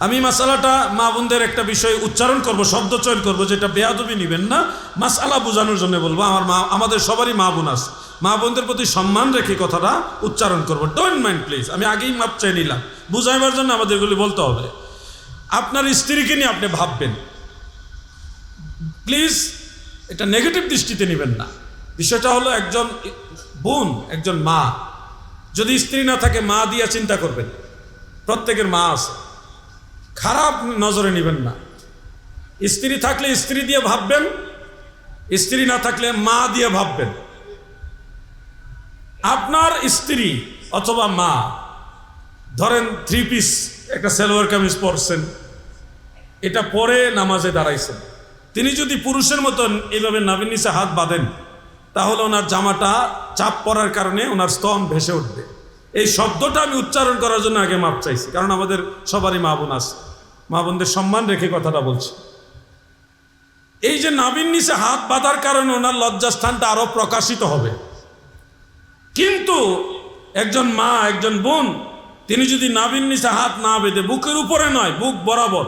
আমি মাসালাটা মা বোনদের একটা বিষয় উচ্চারণ করব, শব্দ চয়ন করব, যেটা বেয়াদবি নেবেন না। মাসালা বোঝানোর জন্য বলব, আমার মা, আমাদের সবারই মা বোন আছে। মা বোনদের প্রতি সম্মান রেখে কথাটা উচ্চারণ করব। ডোন্ট মাইন্ড প্লিজ আমি আগেই মাপ চাই নিলাম। বুঝাইবার জন্য আমাদের এগুলি বলতে হবে। আপনার স্ত্রীকে নিয়ে আপনি ভাববেন। প্লিজ এটা নেগেটিভ দৃষ্টিতে নেবেন না। বিষয়টা হলো একজন বোন, একজন মা। যদি স্ত্রী না থাকে, মা দিয়া চিন্তা করবেন। প্রত্যেকের মা আছে। খারাপ নজরে নেবেন না। স্ত্রী থাকলে স্ত্রী দিয়ে ভাববেন, স্ত্রী না থাকলে মা দিয়ে ভাববেন। আপনার স্ত্রী অথবা মা, ধরেন থ্রি পিস একটা সেলোয়ার কামিজ পরছেন, এটা পরে নামাজে দাঁড়াইছেন। তিনি যদি পুরুষের মতন এইভাবে নাবির নিচে হাত বাঁধেন, তাহলে ওনার জামাটা চাপ পড়ার কারণে ওনার স্তন ভেসে উঠবে। এই শব্দটা আমি উচ্চারণ করার জন্য আগে মাপ চাইছি, কারণ আমাদের সবারই মা বোন আছে। মা বোনদের সম্মান রেখে কথাটা বলছি। এই যে নাবির নিচে হাত বাঁধার কারণে ওনার লজ্জাস্থানটা আরও প্রকাশিত হবে। কিন্তু একজন মা, একজন বোন, তিনি যদি নাবির নিচে হাত না বেঁধে, বুকের উপরে নয়, বুক বরাবর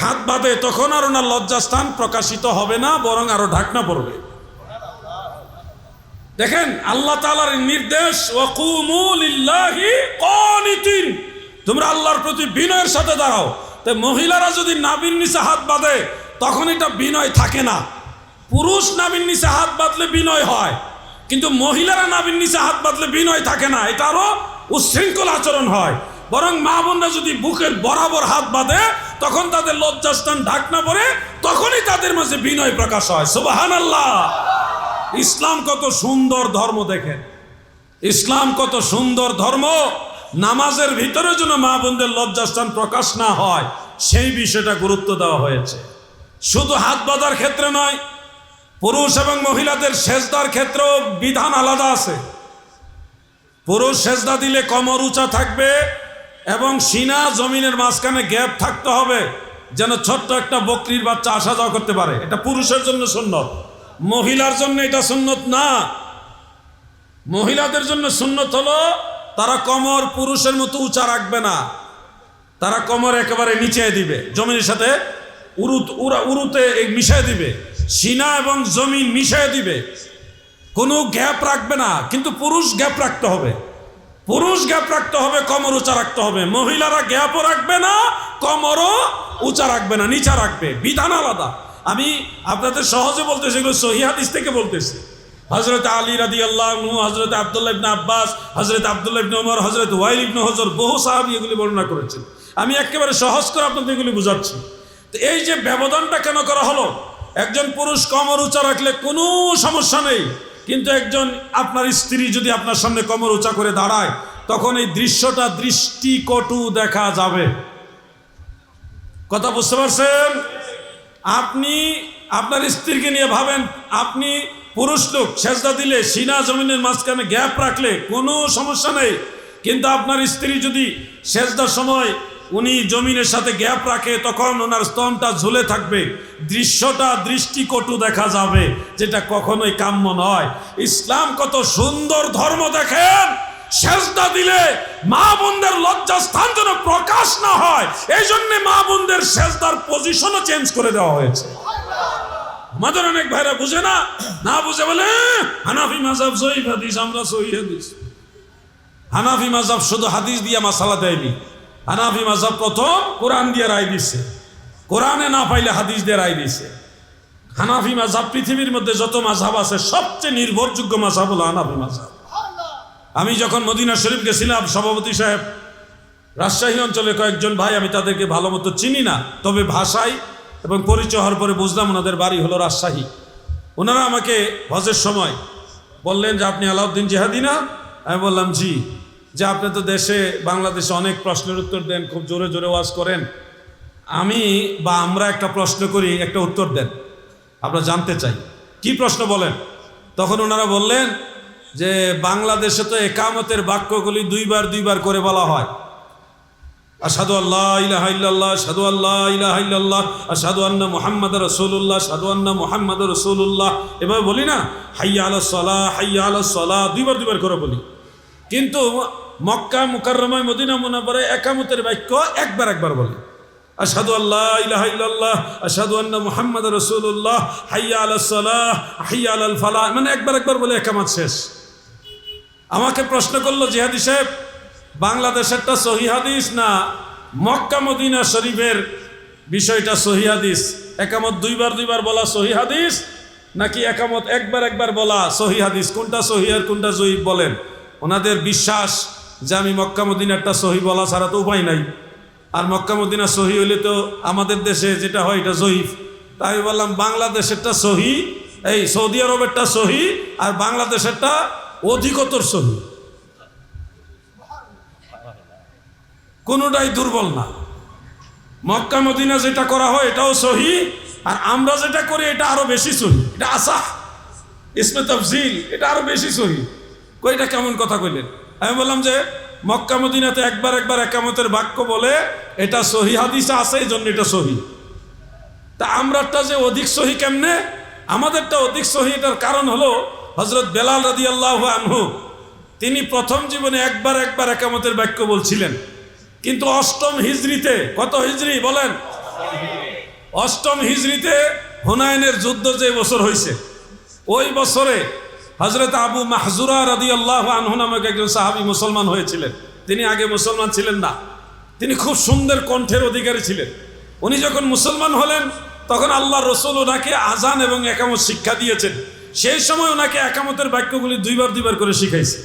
হাত বাঁধে, তখন আর ওনার লজ্জাস্থান প্রকাশিত হবে না, বরং আরও ঢাকনা পড়বে। দেখেন, আল্লাহ তালার নির্দেশ তোমরা আল্লাহর প্রতি বিনয়ের সাথে দাঁড়াও। তাই মহিলারা যদি নাবির নিচে হাত বাঁধে, তখন এটা বিনয় থাকে না। পুরুষ নাবির নিচে হাত বাঁধলে বিনয় হয়, কিন্তু মহিলারা নাবির নিচে হাত বাঁধলে বিনয় থাকে না। এটা আরও উচ্ছৃঙ্খল আচরণ হয়। বরং মা বোনরা যদি বুকের বরাবর হাত বাঁধে, তখন তাদের লজ্জাস্থান ঢাকনা পড়ে তখনই তাদের মাঝে বিনয় প্রকাশ হয়। সুবাহান আল্লাহ ইসলাম কত সুন্দর ধর্ম দেখেন। ইসলাম কত সুন্দর ধর্ম। নামাজের ভিতরে যেন মা বোনদের লজ্জাস্থান প্রকাশ না হয়, সেই বিষয়টা গুরুত্ব দেওয়া হয়েছে। শুধু হাত বাঁধার ক্ষেত্রে নয়, পুরুষ এবং মহিলাদের সেজদার ক্ষেত্রেও বিধান আলাদা আছে। পুরুষ সেজদা দিলে কমর উঁচা থাকবে এবং সিনা জমিনের মাঝখানে গ্যাপ থাকতে হবে, যেন ছোট্ট একটা বকরির বাচ্চা আসা যাওয়া করতে পারে। এটা পুরুষের জন্য সুন্নত। মহিলার জন্য এটা সুন্নত না। মহিলাদের জন্য সুন্নত হলো, তারা কমর পুরুষের মতো উঁচা রাখবে না। তারা কমর একেবারে নিচে দিবে, জমিনের সাথে উরুত, উরা, উরুতে মিশিয়ে দিবে। সিনা এবং জমিন মিশিয়ে দিবে। কোনো গ্যাপ রাখবে না, কিন্তু পুরুষ গ্যাপ রাখতে হবে। পুরুষ গ্যাপ রাখতে হবে, কমর উঁচা রাখতে হবে। মহিলারা গ্যাপও রাখবে না, কমরও উঁচা রাখবে না, নিচা রাখবে। বিধান আলাদা। আমি আপনাদের সহজে বলতেছি, এগুলো সহি হাদিস থেকে বলতেছি। হজরত আলী রাদি আল্লাহ হজরত আবদুল্লাহ ইবনে আব্বাস হজরত আবদুল্লাহ ইবনে ওমর হজরত ওয়াইল ইবনে হজর, বহু সাহাবি এগুলি বর্ণনা করেছেন। আমি একেবারে সহজ করে আপনাদের এগুলি বুঝাচ্ছি। তো এই যে ব্যবধানটা কেন করা হলো? একজন পুরুষ কমর উঁচা রাখলে কোনো সমস্যা নেই, কিন্তু একজন আপনার স্ত্রী যদি আপনার সামনে কমর উঁচা করে দাঁড়ায়, তখন এই দৃশ্যটা দৃষ্টিকটু দেখা যাবে। কথা বুঝতে পারছেন? আপনি আপনার স্ত্রীকে নিয়ে ভাবেন, আপনি পুরুষ লোক, সেজদা দিলে সিনা জমিনের মাঝখানে গ্যাপ রাখলে কোনো সমস্যা নেই। কিন্তু আপনার স্ত্রী যদি সেজদার সময় উনি জমিনের সাথে গ্যাপ রাখে, তখন ওনার স্তনটা ঝুলে থাকবে, দৃশ্যটা দৃষ্টিকটু দেখা যাবে, যেটা কখনোই কাম্য নয়। ইসলাম কত সুন্দর ধর্ম দেখেন! সেজদা দিলে মা বোনদের লজ্জা স্থান যেন প্রকাশ না হয়। এই জন্য মা বোনদের সেজদার পজিশনও চেঞ্জ করে দেওয়া হয়েছে। আমাদের অনেক ভাইরা বুঝে না? না বুঝে বলে "আহ, হানাফি মাজাব সহি হাদিস আমরা সহি হাদিস। হানাফি মাজাব শুধু হাদিস দিয়া মাসালা দেয়নি। হানাফি মাজাব প্রথম কোরআন দিয়ে রায় দিচ্ছে কোরআনে না পাইলে হাদিস দিয়ে রায় দিছে। হানাফি মাজাব পৃথিবীর মধ্যে যত মাঝাব আছে সবচেয়ে নির্ভরযোগ্য মাঝাব হলো হানাফি মাজাব আমি যখন মদিনা শরীফ গেছিলাম, সভাপতি সাহেব, রাজশাহী অঞ্চলে কয়েকজন ভাই, আমি তাদেরকে ভালো মতো চিনি না, তবে ভাষায় এবং পরিচয় হওয়ার পরে বুঝলাম ওনাদের বাড়ি হলো রাজশাহী। ওনারা আমাকে হজের সময় বললেন যে, আপনি আলাউদ্দিন জেহাদি না? আমি বললাম, জি। যে, আপনি তো দেশে, বাংলাদেশে অনেক প্রশ্নের উত্তর দেন, খুব জোরে জোরে ওয়াজ করেন। আমি বা আমরা একটা প্রশ্ন করি, একটা উত্তর দেন। আমরা জানতে চাই। কি প্রশ্ন বলেন? তখন ওনারা বললেন যে বাংলাদেশে তো একামতের বাক্যগুলি দুইবার দুইবার করে বলা হয়। আসাদু আল্লাহ ইলাহা ইল্লাল্লাহ সাদু আল্লাহ ইলাহা ইল্লাল্লাহ আসাদু আন্না মুহাম্মদ রসুল্লাহ সাদু আন্না মুহাম্মদ রসুল্লাহ এভাবে বলি না, হাইয়া আলো সলা, হাইয়া আলো সলা, দুইবার দুইবার করে বলি। কিন্তু মক্কা মুকাররমায় মদিনা মুনাফারে একামতের বাক্য একবার একবার বলে। আশহাদু আল্লাহ ইলাহা ইল্লাল্লাহ, আশহাদু আন্না মুহাম্মাদ রাসূলুল্লাহ, হাইয়া আলাস সালাহ হাইয়া আলাল ফালাহ মানে একবার একবার বলে একামত শেষ। আমাকে প্রশ্ন করল, জিহাদি সাহেব, বাংলাদেশেরটা সহি হাদিস না মক্কা মদিনা শরীফের বিষয়টা সহি হাদিস? একামত দুইবার দুইবার বলা সহি হাদিস নাকি একামত একবার একবার বলা সহি হাদিস? কোনটা সহি আর কোনটা জয়ীব বলেন। ওনাদের বিশ্বাস যে আমি মক্কা মদিনারটা সহি বলা ছাড়া তো উপায় নাই। আর মক্কা মদিনা সহি হইলে তো আমাদের দেশে যেটা হয় এটা জয়ীফ। তাই বললাম, বাংলাদেশেরটা সহি, এই সৌদি আরবেরটা সহি আর বাংলাদেশেরটা অধিকতর সহি কোনোটাই দুর্বল না। মক্কা, মদিনা যেটা করা হয় এটাও সহি, আর আমরা যেটা করি এটা আরও বেশি সহি। এটা আসাহ, ইসমে তফজিল, এটা আরও বেশি সহি। কইটা কেমন কথা কইলেন? আমি বললাম যে মক্কা, মদিনাতে একবার একবার একামতের বাক্য বলে এটা সহি হাদিসে আছে, এই জন্য এটা সহি। তা আমরাটা যে অধিক সহি কেমনে? আমাদেরটা অধিক সহি এটার কারণ হলো হজরত বেলাল রাদি আল্লাহ আনহু, তিনি প্রথম জীবনে একবার একবার একামতের বাক্য বলছিলেন। কিন্তু অষ্টম হিজড়িতে কত হিজড়ি বলেন? অষ্টম হিজড়িতে হুনায়নের যুদ্ধ যে বছর হয়েছে ওই বছরে হজরত আবু মাহজুরা রাদি আল্লাহ আনহু নামক একজন সাহাবি মুসলমান হয়েছিলেন। তিনি আগে মুসলমান ছিলেন না। তিনি খুব সুন্দর কণ্ঠের অধিকারী ছিলেন। উনি যখন মুসলমান হলেন, তখন আল্লাহ রসুল ওনাকে আজান এবং একামত শিক্ষা দিয়েছেন। সেই সময় ওনাকে একামতের বাক্যগুলি দুইবার দুইবার করে শিখাইছে।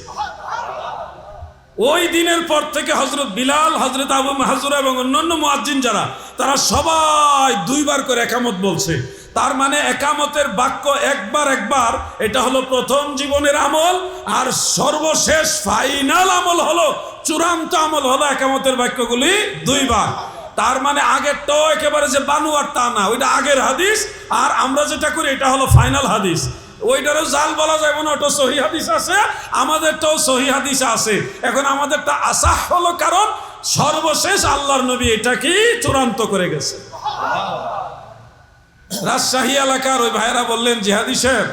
ওই দিনের পর থেকে হজরত বিলাল হজরত আবু মাহাজুরা এবং অন্যান্য মুয়াজ্জিন যারা, তারা সবাই দুইবার করে একামত বলছে। তার মানে একামতের বাক্য একবার একবার, এটা হলো প্রথম জীবনের আমল, আর সর্বশেষ ফাইনাল আমল হলো, চূড়ান্ত আমল হলো একামতের বাক্যগুলি দুইবার। তার মানে আগেরটাও একেবারে যে বানু আর তা না, ওইটা আগের হাদিস, আর আমরা যেটা করি, এটা হলো ফাইনাল হাদিস। ওইটারও জাল বলা যাবে না ওটা সহি হাদিস আছে, আমাদেরটাও সহি হাদিস আছে। এখন আমাদেরটা আশা হলো কারণ সর্বশেষ আল্লাহর নবী এটাকে চূড়ান্ত করে গেছে। রাজশাহী এলাকার ওই ভাইয়েরা বললেন, জিহাদি সাহেব,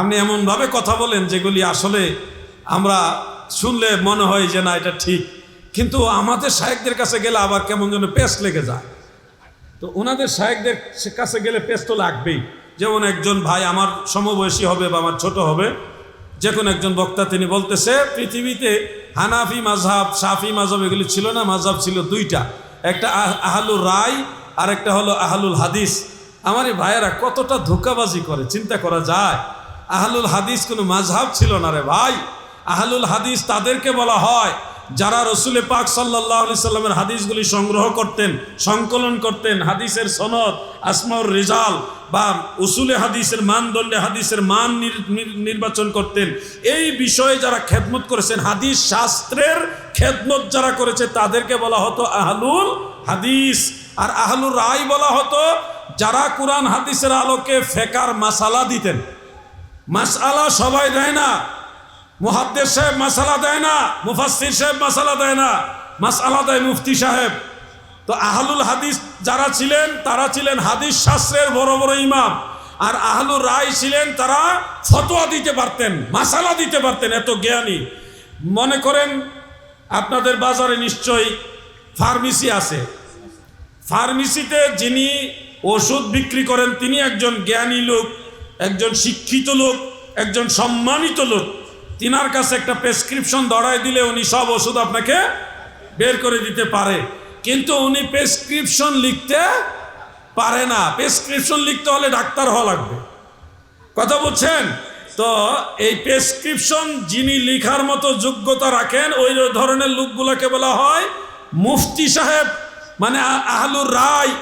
আপনি এমনভাবে কথা বলেন যেগুলি আসলে আমরা শুনলে মনে হয় যে না, এটা ঠিক। কিন্তু আমাদের শায়েকদের কাছে গেলে আবার কেমন যেন পেস্ট লেগে যায়। তো ওনাদের শায়েকদের কাছে গেলে পেস্ট তো লাগবেই। যেমন একজন ভাই আমার সমবয়সী হবে বা আমার ছোট হবে যে কোনো একজন বক্তা তিনি বলতেছে, পৃথিবীতে হানাফি মাঝহাব সাফি মাঝহাব এগুলি ছিল না মাঝহাব ছিল দুইটা। একটা আহ- আহলুর রায় আর একটা হলো আহলুল হাদিস। আমার এই ভাইয়েরা কতটা ধোকাবাজি করে, চিন্তা করা যায়। আহলুল হাদিস কোনো মাঝহাব ছিল না রে ভাই। আহলুল হাদিস তাদেরকে বলা হয়, যারা রসুলে পাক সাল্লাহ সাল্লামের হাদিসগুলি সংগ্রহ করতেন, সংকলন করতেন, হাদিসের সনদ আসমাউর রেজাল বা উসুলে হাদিসের মানদণ্ডে হাদিসের মান নির- নির- নির্বাচন করতেন। এই বিষয়ে যারা খেদমত করেছেন, হাদিস শাস্ত্রের খেদমত যারা করেছে, তাদেরকে বলা হতো আহলুল হাদিস। আর আহলুর রায় বলা হতো, যারা কোরআন হাদিসের আলোকে ফেকার মাসালা দিতেন। মাসালা সবাই দেয় না। মুহাদ্দের সাহেব মাসালা দেয় না মুফাসির সাহেব মাসালা দেয় না। মাসালা দেয় মুফতি সাহেব। তো আহলুল হাদিস যারা ছিলেন, তারা ছিলেন হাদিস শাস্ত্রের বড় বড় ইমাম। আর আহলুর রায় ছিলেন, তারা ফতোয়া দিতে পারতেন, মাসালা দিতে পারতেন, এত জ্ঞানী। মনে করেন, আপনাদের বাজারে নিশ্চয়ই ফার্মেসি আছে। ফার্মেসিতে যিনি ওষুধ বিক্রি করেন, তিনি একজন জ্ঞানী লোক, একজন শিক্ষিত লোক, একজন সম্মানিত লোক। তিনার কাছে একটা প্রেসক্রিপশন ধরায় দিলে উনি সব ওষুধ আপনাকে বের করে দিতে পারে। কিন্তু উনি প্রেসক্রিপশন লিখতে পারে না। প্রেসক্রিপশন লিখতে হলে ডাক্তার হওয়া লাগবে। কথা বলছেন? তো এই প্রেসক্রিপশন যিনি লিখার মতো যোগ্যতা রাখেন, ওই ধরনের লোকগুলোকে বলা হয় মুফতি সাহেব মানে আহলুর রায়।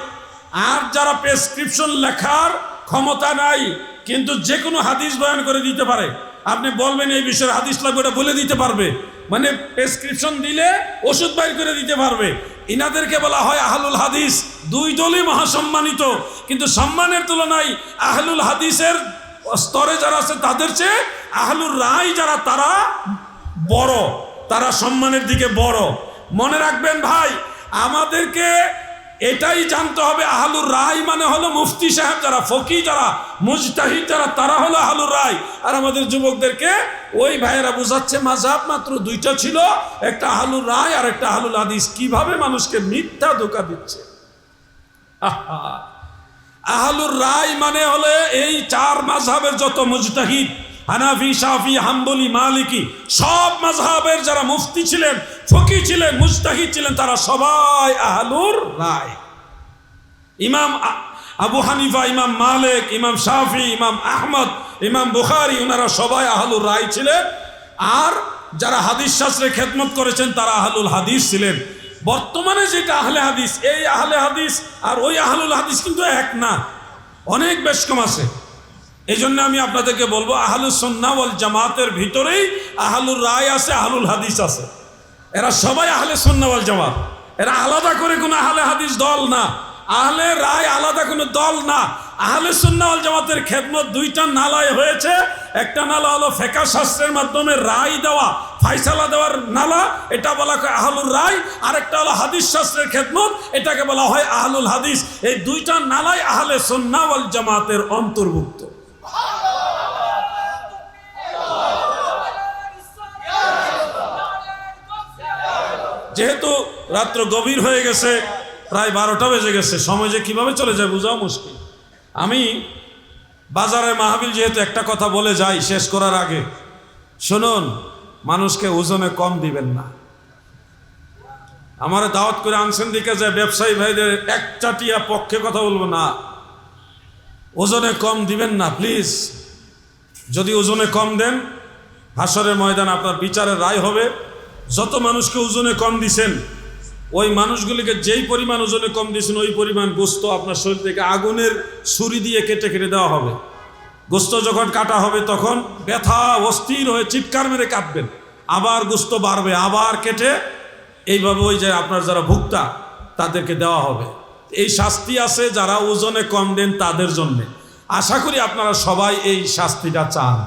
আর যারা প্রেসক্রিপশন লেখার ক্ষমতা নাই, কিন্তু যে কোনো হাদিস বয়ান করে দিতে পারে। আপনি বলবেন এই বিষয়ে হাদিস লাগবে, ওটা বলে দিতে পারবে। মানে প্রেসক্রিপশন দিলে ওষুধ বাইর করে দিতে পারবে। ইনাদেরকে বলা হয় আহলুল হাদিস। দুই দলই মহাসম্মানিত, কিন্তু সম্মানের তুলনায় আহলুল হাদিসের স্তরে যারা আছে তাদের চেয়ে আহলুর রায় যারা, তারা বড়, তারা সম্মানের দিকে বড়। মনে রাখবেন ভাই, আমাদেরকে এটাই জানতে হবে আহলুর রায় মানে হলো মুফতি সাহেব যারা, ফকি যারা, মুজতাহিদ যারা, তারা হলো আহলুর রায়। আর আমাদের যুবকদেরকে ওই ভাইয়েরা বোঝাচ্ছে মাঝাব মাত্র দুইটা ছিল, একটা আহলুর রায় আর একটা আহলুল হাদিস। কীভাবে মানুষকে মিথ্যা ধোকা দিচ্ছে? আহা। আহলুর রায় মানে হলে এই চার মাঝহাবের যত মুজতাহিদ হানাফি, শাফি, হাম্বলি, মালিকি, সব মাঝহাবের যারা মুফতি ছিলেন, ফকি ছিলেন, মুজতাহিদ ছিলেন, তারা সবাই আহলুর রায়। ইমাম আবু হানিফা, ইমাম মালিক, ইমাম শাফি, ইমাম আহমদ, ইমাম বুখারি ওনারা সবাই আহলুর রায় ছিলেন। আর যারা হাদিস শাস্ত্রে খেদমত করেছেন, তারা আহলুল হাদিস ছিলেন। বর্তমানে যেটা আহলে হাদিস, এই আহলে হাদিস আর ওই আহলুল হাদিস কিন্তু এক না, অনেক বেশ কম আছে। এই জন্য আমি আপনাদেরকে বলব আহলুল সন্না ওয়াল জামাতের ভিতরেই আহলুর রায় আছে, আহলুল হাদিস আছে। এরা সবাই আহলে সন্না ওয়াল জামাত। এরা আলাদা করে কোনো আহলে হাদিস দল না। আহলে রায় আলাদা কোনো দল না। আহলে সুন্না ওয়াল জামাতের খেদমত দুইটা নালায় হয়েছে। একটা নালা হলো ফেকা শাস্ত্রের মাধ্যমে রায় দেওয়া ফাইসালা দেওয়ার নালা, এটা বলা হয় আহলুর রায়। আরেকটা হলো হাদিস শাস্ত্রের খেদমত, এটাকে বলা হয় আহলুল হাদিস। এই দুইটা নালাই আহলে সুন্না ওয়াল জামাতের অন্তর্ভুক্ত। যেহেতু রাত্র গভীর হয়ে গেছে, প্রায় বারোটা বেজে গেছে, সময় যে কীভাবে চলে যায় বোঝাও মুশকিল। আমি বাজারে মাহাবিল যেহেতু একটা কথা বলে যাই শেষ করার আগে, শুনুন, মানুষকে ওজনে কম দিবেন না। আমার দাওয়াত করে আনছেন দিকে যে ব্যবসায়ী ভাইদের এক চাটিয়া পক্ষে কথা বলব না। ওজনে কম দিবেন না প্লিজ যদি ওজনে কম দেন হাসরের ময়দান আপনার বিচারের রায় হবে। যত মানুষকে ওজনে কম দিছেন, ওই মানুষগুলিকে যেই পরিমাণ ওজনে কম দিয়েছেন ওই পরিমাণ গোস্ত আপনার শরীর থেকে আগুনের ছুরি দিয়ে কেটে কেটে দেওয়া হবে। গোস্ত যখন কাটা হবে, তখন ব্যথা, অস্থির হয়ে চিৎকার মেরে কাটবেন আবার গোস্ত বাড়বে, আবার কেটে, এইভাবে ওই যে আপনার যারা ভুক্তা, তাদেরকে দেওয়া হবে। এই শাস্তি আছে যারা ওজনে কম দেন তাদের জন্যে। আশা করি আপনারা সবাই এই শাস্তিটা চান।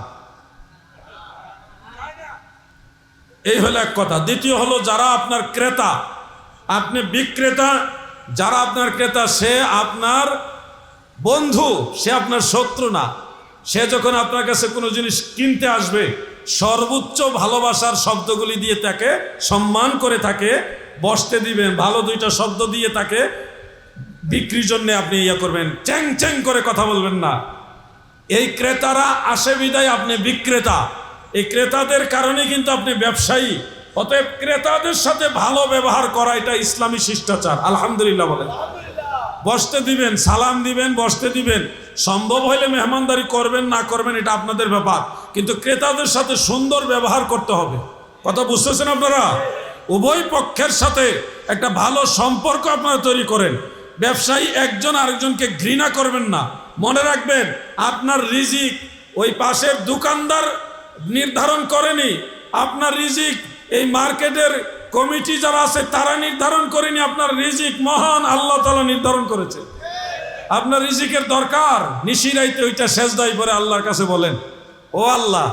এই হলো এক কথা। দ্বিতীয় হলো, যারা আপনার ক্রেতা, আপনি বিক্রেতা, যারা আপনার ক্রেতা, সে আপনার বন্ধু, সে আপনার শত্রু না। সে যখন আপনার কাছে কোনো জিনিস কিনতে আসবে, সর্বোচ্চ ভালোবাসার শব্দগুলি দিয়ে তাকে সম্মান করে তাকে বসতে দিবেন, ভালো দুইটা শব্দ দিয়ে তাকে বিক্রির জন্য আপনি ইয়ে করবেন। চ্যাং চ্যাং করে কথা বলবেন না। এই ক্রেতারা আসে বিদায়, আপনি বিক্রেতা। এই ক্রেতাদের কারণে কিন্তু আপনি ব্যবসায়ী। অতএব ক্রেতাদের সাথে ভালো ব্যবহার করা, এটা ইসলামী শিষ্টাচার। আলহামদুলিল্লাহ বলেন। বসতে দিবেন, সালাম দিবেন, বসতে দিবেন। সম্ভব হলে মেহমানদারি করবেন, না করবেন, এটা আপনাদের ব্যাপার। কিন্তু ক্রেতাদের সাথে সুন্দর ব্যবহার করতে হবে। কথা বুঝতেছেন আপনারা? উভয় পক্ষের সাথে একটা ভালো সম্পর্ক আপনারা তৈরি করেন। ব্যবসায়ী একজন আরেকজনকে ঘৃণা করবেন না। মনে রাখবেন, আপনার রিজিক ওই পাশের দোকানদার নির্ধারণ করেনি। আপনার রিজিক এই মার্কেটের কমিটি যারা আছে, তারা নির্ধারণ করেনি। আপনার রিজিক মহান আল্লাহ তালা নির্ধারণ করেছে। আপনার রিজিকের দরকার। নিশিরাইতে ওইটা শেষ দায়ী পরে আল্লাহর কাছে বলেন, ও আল্লাহ,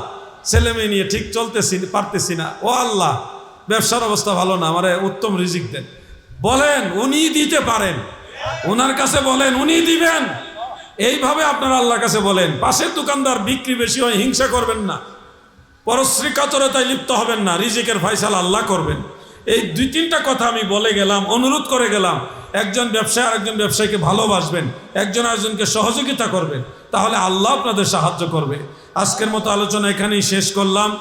ছেলে মেয়ে নিয়ে ঠিক চলতেছি, পারতেছি না। ও আল্লাহ, ব্যবসার অবস্থা ভালো না, আমারে উত্তম রিজিক দেন। বলেন, উনি দিতে পারেন। ওনার কাছে বলেন, উনি দিবেন। এইভাবে আপনারা আল্লাহর কাছে বলেন। পাশের দোকানদার বিক্রি বেশি হয়, হিংসা করবেন না। পরশ্রী কাতরতায় লিপ্ত হবেন না, রিজিকের ফয়সালা আল্লাহ করবেন। এই দুই, তিনটা কথা আমি বলে গেলাম, অনুরোধ করে গেলাম। একজন ব্যবসায়ী আর একজন ব্যবসায়ীকে ভালোবাসবেন, একজন আরেকজনকে সহযোগিতা করবেন। তাহলে আল্লাহ আপনাদের সাহায্য করবে। আজকের মতো আলোচনা এখানেই শেষ করলাম।